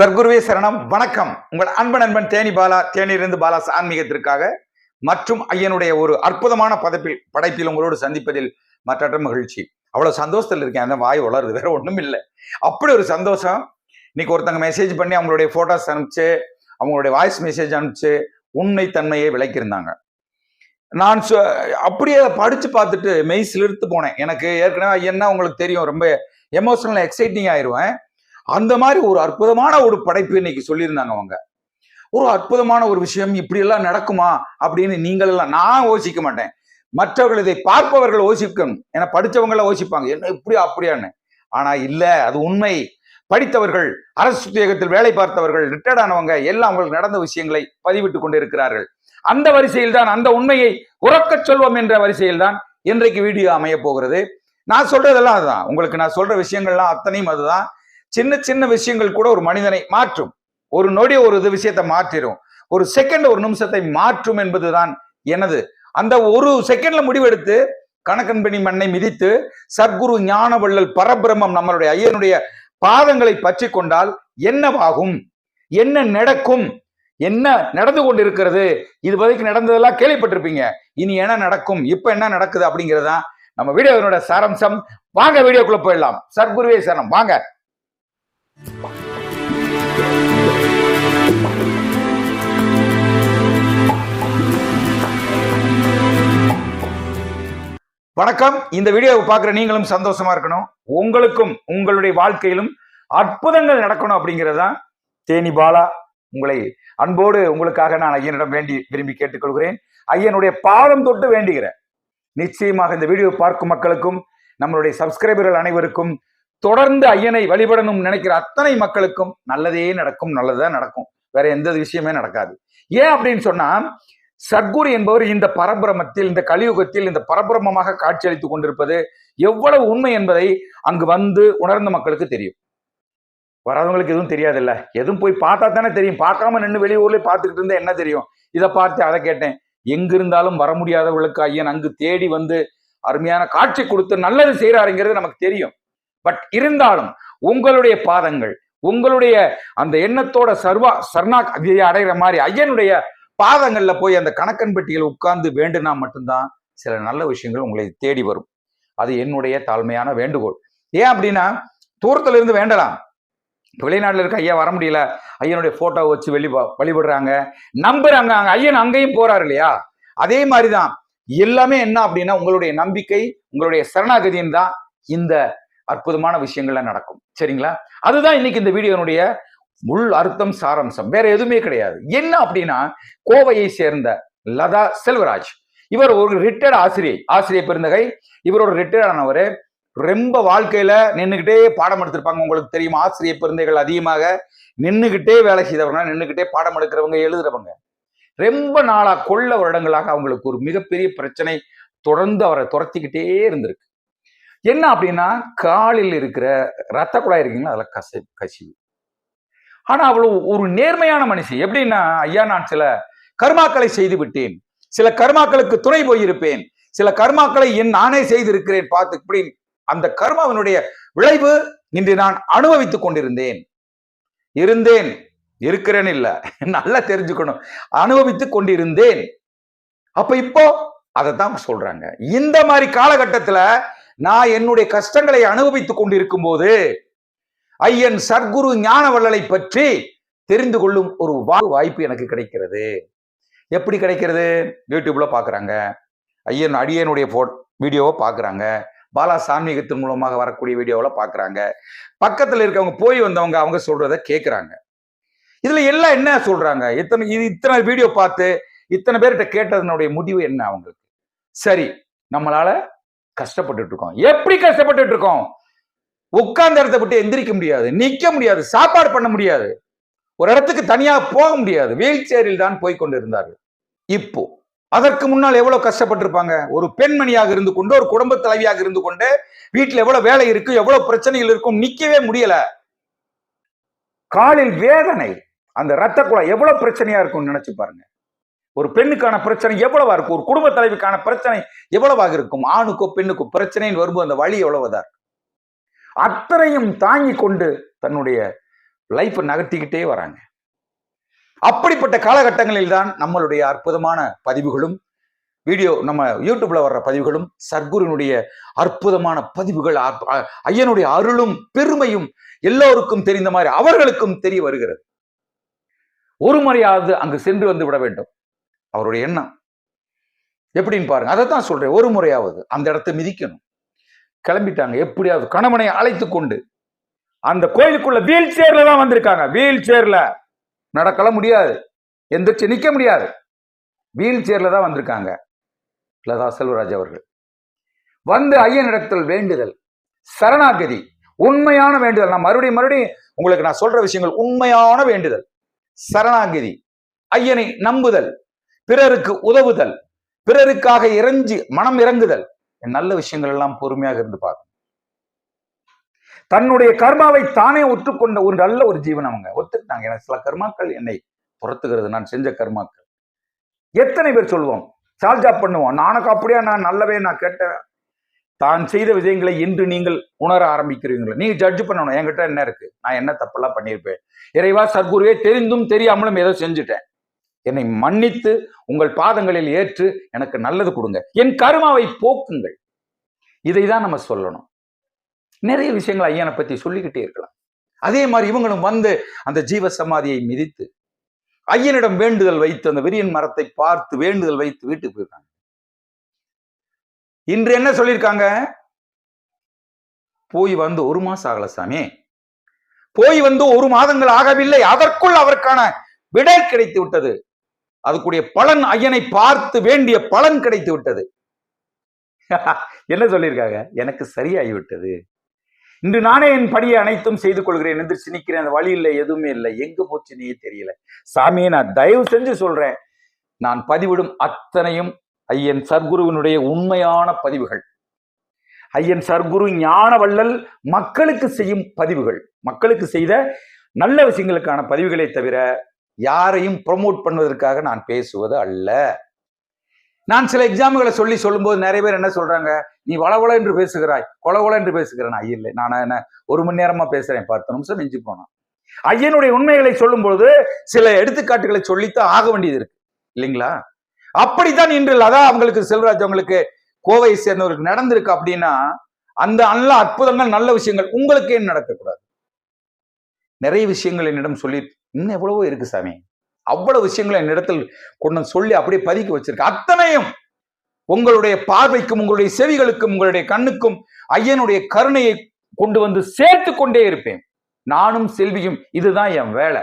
சர்க்குருவே சரணம். வணக்கம். உங்கள் அன்பன் அன்பன் தேனி பாலா தேனியிலிருந்து பாலா ஆன்மீகத்திற்காக மற்றும் ஐயனுடைய ஒரு அற்புதமான பதப்பில் படைப்பில் உங்களோடு சந்திப்பதில் மற்றற்ற மகிழ்ச்சி. அவ்வளவு சந்தோஷத்தில் இருக்கேன். அந்த வாய் வளருது. வேற ஒன்றும் இல்லை. அப்படி ஒரு சந்தோஷம். இன்னைக்கு ஒருத்தங்க மெசேஜ் பண்ணி அவங்களுடைய போட்டோஸ் அனுப்பிச்சு அவங்களுடைய வாய்ஸ் மெசேஜ் அனுப்பிச்சு உண்மை தன்மையை விளக்கியிருந்தாங்க. நான் சொ- அப்படியே படித்து படிச்சு பார்த்துட்டு மெய் சிலிர்த்து போனேன். எனக்கு ஏற்கனவே ஐயன்னா உங்களுக்கு தெரியும். ரொம்ப எமோஷனல் எக்ஸைட்டிங் ஆயிடுவேன் அந்த மாதிரி ஒரு அற்புதமான ஒரு படைப்பு இன்னைக்கு சொல்லியிருந்தாங்க அவங்க. ஒரு அற்புதமான ஒரு விஷயம் இப்படி எல்லாம் நடக்குமா அப்படின்னு நீங்கள் எல்லாம் நான் யோசிக்க மாட்டேன். மற்றவர்கள் இதை பார்ப்பவர்கள் யோசிக்கணும். ஏன்னா படிச்சவங்கள யோசிப்பாங்க என்ன இப்படியா அப்படியான்னு. ஆனா இல்ல அது உண்மை. படித்தவர்கள் அரசு உத்தியோகத்தில் வேலை பார்த்தவர்கள் ரிட்டையர்ட் ஆனவங்க எல்லாம் அவங்களுக்கு நடந்த விஷயங்களை பதிவிட்டு கொண்டிருக்கிறார்கள். அந்த வரிசையில் தான் அந்த உண்மையை உறக்க சொல்வோம் என்ற வரிசையில் தான் இன்றைக்கு வீடியோ அமைய போகிறது. நான் சொல்றதெல்லாம் அதுதான். உங்களுக்கு நான் சொல்ற விஷயங்கள்லாம் அத்தனையும் அதுதான். சின்ன சின்ன விஷயங்கள் கூட ஒரு மனிதனை மாற்றும். ஒரு நொடி ஒரு இது விஷயத்தை மாற்றிடும். ஒரு செகண்ட் ஒரு நிமிஷத்தை மாற்றும் என்பதுதான் எனது. அந்த ஒரு செகண்ட்ல முடிவெடுத்து கணக்கன்பணி மண்ணை மிதித்து சத்குரு ஞானவள்ளல் பரபிரம்மம் நம்மளுடைய ஐயனுடைய பாதங்களை பற்றி கொண்டால் என்னவாகும்? என்ன நடக்கும்? என்ன நடந்து கொண்டிருக்கிறது? இது வரைக்கும் நடந்ததெல்லாம் கேள்விப்பட்டிருப்பீங்க. இனி என்ன நடக்கும்? இப்ப என்ன நடக்குது அப்படிங்கிறதா நம்ம வீடியோவினோட சாரம்சம். வாங்க வீடியோக்குள்ள போயிடலாம். சர்க்குருவே சரணம். வாங்க. வணக்கம். இந்த வீடியோவை பார்க்குற நீங்களும் சந்தோஷமா இருக்கணும். உங்களுக்கும் உங்களுடைய வாழ்க்கையிலும் அற்புதங்கள் நடக்கணும் அப்படிங்கிறதான் தேனி பாலா உங்களை அன்போடு உங்களுக்காக நான் ஐயனிடம் வேண்டி விரும்பி கேட்டுக்கொள்கிறேன். ஐயனுடைய பாதம் தொட்டு வேண்டுகிறேன். நிச்சயமாக இந்த வீடியோ பார்க்கும் மக்களுக்கும் நம்மளுடைய சப்ஸ்கிரைபர்கள் அனைவருக்கும் தொடர்ந்து ஐயனை வழிபடணும் நினைக்கிற அத்தனை மக்களுக்கும் நல்லதே நடக்கும் நல்லதுதான் நடக்கும். வேற எந்த விஷயமே நடக்காது. ஏன் அப்படின்னு சொன்னா சத்குரு என்பவர் இந்த பரபிரமத்தில் இந்த கலியுகத்தில் இந்த பரபிரமமாக காட்சியளித்துக் கொண்டிருப்பது எவ்வளவு உண்மை என்பதை அங்கு வந்து உணர்ந்த மக்களுக்கு தெரியும். வராதவங்களுக்கு எதுவும் தெரியாதுல்ல. எதுவும் போய் பார்த்தா தானே தெரியும். பார்க்காம நின்று வெளியூர்ல பார்த்துக்கிட்டு இருந்தா என்ன தெரியும்? இதை பார்த்து அதை கேட்டேன். எங்கிருந்தாலும் வர முடியாதவர்களுக்கு ஐயன் அங்கு தேடி வந்து அருமையான காட்சி கொடுத்து நல்லது செய்யறாருங்கிறது நமக்கு தெரியும். பட் இருந்தாலும் உங்களுடைய பாதங்கள் உங்களுடைய அந்த எண்ணத்தோட சர்வா சர்ணா அடைகிற மாதிரி ஐயனுடைய பாதங்கள்ல போய் அந்த கணக்கன் பெட்டியில் உட்கார்ந்து வேண்டுனா மட்டும்தான் சில நல்ல விஷயங்கள் உங்களை தேடி வரும். அது என்னுடைய தாழ்மையான வேண்டுகோள். ஏன் அப்படின்னா தூரத்துல இருந்து வேண்டலாம். வெளிநாட்டில் வெளிநாட்டுல இருக்க ஐயா வர முடியல. ஐயனுடைய போட்டோ வச்சு வெளி வழிபடுறாங்க. நம்புறாங்க. அங்க ஐயன் அங்கேயும் போறாரு இல்லையா? அதே மாதிரிதான். எல்லாமே என்ன அப்படின்னா உங்களுடைய நம்பிக்கை உங்களுடைய சரணாகதியின் தான் இந்த அற்புதமான விஷயங்கள்ல நடக்கும். சரிங்களா? அதுதான் இன்னைக்கு இந்த வீடியோனுடைய முள் அர்த்தம் சாரம்சம். வேற எதுவுமே கிடையாது. என்ன அப்படின்னா கோவையை சேர்ந்த லதா செல்வராஜ். இவர் ஒரு ரிட்டையர்ட் ஆசிரியை. ஆசிரியர் பெருந்தகை இவரோட ரிட்டையர்ட் ஆனவர். ரொம்ப வாழ்க்கையில நின்றுகிட்டே பாடம் எடுத்திருப்பாங்க. உங்களுக்கு தெரியும் ஆசிரியர் பெருந்தைகள் அதிகமாக நின்றுகிட்டே வேலை செய்தவங்க நின்றுகிட்டே பாடம் எடுக்கிறவங்க எழுதுறவங்க. ரொம்ப நாளா கொள்ள வருடங்களாக அவங்களுக்கு ஒரு மிகப்பெரிய பிரச்சனை தொடர்ந்து அவரை துரத்திக்கிட்டே இருந்திருக்கு. என்ன அப்படின்னா காலில் இருக்கிற ரத்த குழாய் இருக்கீங்களா? அதில் கசி கசிவு. ஆனா அவ்வளவு ஒரு நேர்மையான மனுஷி. எப்படின்னா ஐயா நான் சில கர்மாக்களை செய்து விட்டேன் சில கர்மாக்களுக்கு துணை போயிருப்பேன். சில கர்மாக்களை என் நானே செய்திருக்கிறேன் பார்த்து இப்படி அந்த கர்மாவினுடைய விளைவு இன்று நான் அனுபவித்துக் கொண்டிருந்தேன். இருந்தேன். இருக்கிறேன் இல்ல. நல்லா தெரிஞ்சுக்கணும். அனுபவித்துக் கொண்டிருந்தேன். அப்ப இப்போ அதை தான் சொல்றாங்க. இந்த மாதிரி காலகட்டத்துல நான் என்னுடைய கஷ்டங்களை அனுபவித்துக் கொண்டிருக்கும் போது ஐயன் சர்க்குரு ஞானவள்ளலை பற்றி தெரிந்து கொள்ளும் ஒரு வாய்ப்பு எனக்கு கிடைக்கிறது. எப்படி கிடைக்கிறது? யூடியூப்ல பாக்குறாங்க. ஐயன் அடியனுடைய போ வீடியோவை பாக்குறாங்க. பாலா சான்மீகத்தின் மூலமாக வரக்கூடிய வீடியோவில் பார்க்குறாங்க பக்கத்தில் இருக்கவங்க போய் வந்தவங்க அவங்க சொல்றத கேட்குறாங்க இதில் எல்லாம் என்ன சொல்றாங்க? இத்தனை இது இத்தனை வீடியோ பார்த்து இத்தனை பேர்கிட்ட கேட்டதனுடைய முடிவு என்ன அவங்களுக்கு? சரி நம்மளால கஷ்டப்பட்டுட்டு இருக்கோம் எப்படி கஷ்டப்பட்டுட்டு இருக்கோம் உட்கார்ந்த இடத்த விட்டு எந்திரிக்க முடியாது நிக்க முடியாது சாப்பாடு பண்ண முடியாது. ஒரு இடத்துக்கு தனியா போக முடியாது. வீல் சேரில் தான் போய் கொண்டிருந்தார்கள். இப்போ அதற்கு முன்னால் எவ்வளவு கஷ்டப்பட்டிருப்பாங்க? ஒரு பெண்மணியாக இருந்து கொண்டு ஒரு குடும்ப தலைவியாக இருந்து கொண்டு வீட்டில் எவ்வளவு வேலை இருக்கும் எவ்வளவு பிரச்சனைகள் இருக்கும் நிக்கவே முடியல. காலில் வேதனை. அந்த ரத்த குழாய் எவ்வளவு பிரச்சனையா இருக்கும்னு நினைச்சு பாருங்க. ஒரு பெண்ணுக்கான பிரச்சனை எவ்வளவா இருக்கும்? ஒரு குடும்ப தலைவிக்கான பிரச்சனை எவ்வளவாக இருக்கும்? ஆணுக்கோ பெண்ணுக்கோ பிரச்சனைன்னு வரும்போது அந்த வழி எவ்வளவுதான் அத்தனையும் தாங்கி கொண்டு தன்னுடைய லைஃப்பை நகர்த்திக்கிட்டே வராங்க. அப்படிப்பட்ட காலகட்டங்களில் தான் நம்மளுடைய அற்புதமான பதிவுகளும் வீடியோ நம்ம யூடியூப்ல வர்ற பதிவுகளும் சர்க்குருனுடைய அற்புதமான பதிவுகள் ஐயனுடைய அருளும் பெருமையும் எல்லோருக்கும் தெரிந்த மாதிரி அவர்களுக்கும் தெரிய வருகிறது. ஒரு முறையாவது அங்கு சென்று வந்து விட வேண்டும். அவருடைய எண்ணம். எப்படின்னு பாருங்க. அதை தான் சொல்றேன். ஒரு முறையாவது அந்த இடத்தை மிதிக்கணும். கிளம்பிட்டாங்க. எப்படியாவது கணவனை அழைத்து கொண்டு அந்த கோயிலுக்குள்ள வீல் சேர்ல தான் வந்திருக்காங்க. வீல் சேர்ல நடக்கலாம் முடியாது. எந்திரிச்சு நிக்க முடியாது. வீல் சேர்ல தான் வந்திருக்காங்க. லதா செல்வராஜ் அவர்கள். வந்து ஐயனிடத்தில் வேண்டுதல் சரணாகதி உண்மையான வேண்டுதல். நான் மறுபடியும் மறுபடியும் உங்களுக்கு நான் சொல்ற விஷயங்கள் உண்மையான வேண்டுதல். சரணாகதி ஐயனை நம்புதல். பிறருக்கு உதவுதல் பிறருக்காக இறஞ்சி மனம் இறங்குதல் நல்ல விஷயங்கள் எல்லாம் பொறுமையாக இருந்து பார்க்கணும். தன்னுடைய கர்மாவை தானே ஒற்றுக்கொண்ட ஒரு நல்ல ஒரு ஜீவன் அவங்க. ஒத்துக்கிட்டாங்க. எனக்கு சில கர்மாக்கள் என்னை புறத்துகிறது நான் செஞ்ச கர்மாக்கள். எத்தனை பேர் சொல்லுவோம் சால்ஜா பண்ணுவோம். நானுக்கு அப்படியா? நான் நல்லவே நான் கேட்டேன் தான் செய்த விஷயங்களை இன்று நீங்கள் உணர ஆரம்பிக்கிறீங்களா நீங்க ஜட்ஜ் பண்ணணும். என்கிட்ட என்ன இருக்கு? நான் என்ன தப்பெல்லாம் பண்ணியிருப்பேன்? இறைவா சர்க்குருவே தெரிந்தும் தெரியாமலும் ஏதோ செஞ்சுட்டேன். என்னை மன்னித்து உங்கள் பாதங்களில் ஏற்று எனக்கு நல்லது கொடுங்க. என் கருமாவை போக்குங்கள். இதை தான் நம்ம சொல்லணும். நிறைய விஷயங்கள் ஐயனை பத்தி சொல்லிக்கிட்டே இருக்கலாம். அதே மாதிரி இவங்களும் வந்து அந்த ஜீவ சமாதியை மிதித்து ஐயனிடம் வேண்டுதல் வைத்து அந்த விரியன் மரத்தை பார்த்து வேண்டுதல் வைத்து வீட்டுக்கு போயிருக்காங்க. இன்று என்ன சொல்லியிருக்காங்க? போய் வந்து ஒரு மாசம் ஆகல சாமி. போய் வந்து ஒரு மாதங்கள் ஆகவில்லை. அதற்குள் அவருக்கான விடை கிடைத்து விட்டது. அதுக்குரிய பலன் ஐயனை பார்த்து வேண்டிய பலன் கிடைத்து விட்டது. என்ன சொல்லியிருக்காங்க? எனக்கு சரியாகிவிட்டது இன்று நானே என் படியை அனைத்தும் செய்து கொள்கிறேன். எந்திரிச்சு நிற்கிறேன். அந்த வழி இல்லை எதுவுமே இல்லை. எங்க போச்சுன்னே தெரியல. சாமியை நான் தயவு செஞ்சு சொல்றேன். நான் பதிவிடும் அத்தனையும் ஐயன் சர்க்குருவினுடைய உண்மையான பதிவுகள். ஐயன் சர்க்குரு ஞான வள்ளல் மக்களுக்கு செய்யும் பதிவுகள். மக்களுக்கு செய்த நல்ல விஷயங்களுக்கான பதிவுகளை தவிர யாரையும் ப்ரொமோட் பண்ணுவதற்காக நான் பேசுவது அல்ல. நான் சில எக்ஸாம்களை சொல்லி சொல்லும்போது நிறைய பேர் என்ன சொல்றாங்க? நீ வளவள என்று பேசுகிறாய். கொலகொல என்று பேசுகிறேன். ஐயா இல்லை நான் என்ன ஒரு மணி நேரமா பேசுறேன். பத்து நிமிஷம் மிஞ்சி போனோம் ஐயனுடைய உண்மைகளை சொல்லும்போது சில எடுத்துக்காட்டுகளை சொல்லித்தான் ஆக வேண்டியது இருக்கு. இல்லைங்களா? அப்படித்தான் இன்று அதான் அவங்களுக்கு செல்வராஜ் அவங்களுக்கு கோவையை சேர்ந்தவருக்கு நடந்திருக்கு அப்படின்னா அந்த நல்ல அற்புதங்கள் நல்ல விஷயங்கள் உங்களுக்கு ஏன் நடக்கக்கூடாது? நிறைய விஷயங்கள் என்னிடம் சொல்லி இன்னும் எவ்வளவோ இருக்கு சாமி. அவ்வளவு விஷயங்களை என்னிடத்தில் கொண்டு சொல்லி அப்படியே பதுக்கி வச்சிருக்கு. அத்தனையும் உங்களுடைய பார்வைக்கும் உங்களுடைய செவிகளுக்கும் உங்களுடைய கண்ணுக்கும் ஐயனுடைய கருணையை கொண்டு வந்து சேர்த்து கொண்டே இருப்பேன். நானும் செல்வியும் இதுதான் என் வேலை.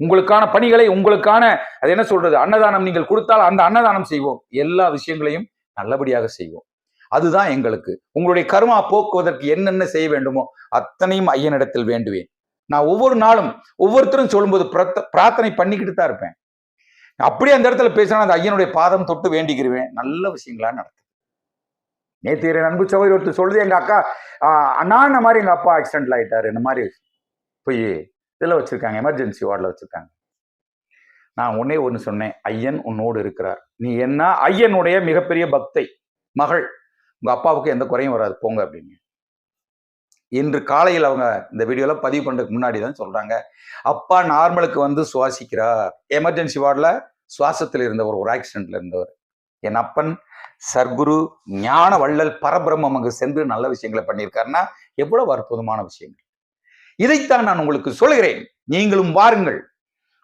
உங்களுக்கான பணிகளை உங்களுக்கான அது என்ன சொல்றது அன்னதானம் நீங்கள் கொடுத்தால் அந்த அன்னதானம் செய்வோம். எல்லா விஷயங்களையும் நல்லபடியாக செய்வோம். அதுதான் எங்களுக்கு. உங்களுடைய கருமா போக்குவதற்கு என்னென்ன செய்ய வேண்டுமோ அத்தனையும் ஐயனிடத்தில் வேண்டுவேன். நான் ஒவ்வொரு நாளும் ஒவ்வொருத்தரும் சொல்லும்போது பிரத்த- பிரார்த்தனை பண்ணிக்கிட்டு தான் இருப்பேன். அப்படியே அந்த இடத்துல பேசினா அந்த ஐயனுடைய பாதம் தொட்டு வேண்டிக்கிருவேன். நல்ல விஷயங்களா நடக்கும் நேற்று என் அன்பு சகோதரி ஒருத்தர் சொல்லுது எங்க அக்கா அண்ணான மாதிரி எங்க அப்பா ஆக்சிடென்ட்ல ஆயிட்டாரு. இந்த மாதிரி போய் இதில் வச்சிருக்காங்க எமர்ஜென்சி வார்டில் வச்சிருக்காங்க. நான் உன்னே ஒன்று சொன்னேன் ஐயன் உன்னோடு இருக்கிறார். நீ என்ன ஐயனுடைய மிகப்பெரிய பக்தை மகள் உங்கள் அப்பாவுக்கு எந்த குறையும் வராது போங்க அப்படின்னு. இன்று காலையில் அவங்க இந்த வீடியோல பதிவு பண்ணுறதுக்கு முன்னாடி தான் சொல்றாங்க. அப்பா நார்மலுக்கு வந்து சுவாசிக்கிறார். எமர்ஜென்சி வார்டில் சுவாசத்தில் இருந்தவர் ஒரு ஆக்சிடென்ட்ல இருந்தவர். என் அப்பன் சர்க்குரு ஞான வள்ளல் பரபிரம்மம் அங்கு சென்று நல்ல விஷயங்களை பண்ணியிருக்காருன்னா எவ்வளவு அற்புதமான விஷயங்கள். இதைத்தான் நான் உங்களுக்கு சொல்கிறேன் நீங்களும் வாருங்கள்.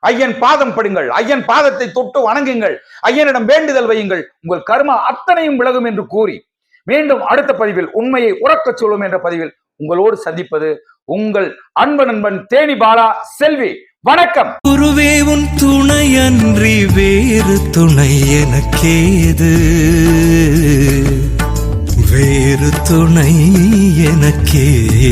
ஐயன் பாதம் படுங்கள். ஐயன் பாதத்தை தொட்டு வணங்குங்கள். ஐயனிடம் வேண்டுதல் வையுங்கள். உங்கள் கர்மா அத்தனையும் விலகும் என்று கூறி மீண்டும் அடுத்த பதிவில் உண்மையை உறக்கச் சொல்லும் என்ற பதிவில் உங்களோடு சந்திப்பது உங்கள் அன்பு நண்பன் தேனி பாலா செல்வி. வணக்கம். குருவே உன் துணையன்றி வேறு துணை எனக்கேது? வேறு துணை எனக்கேது?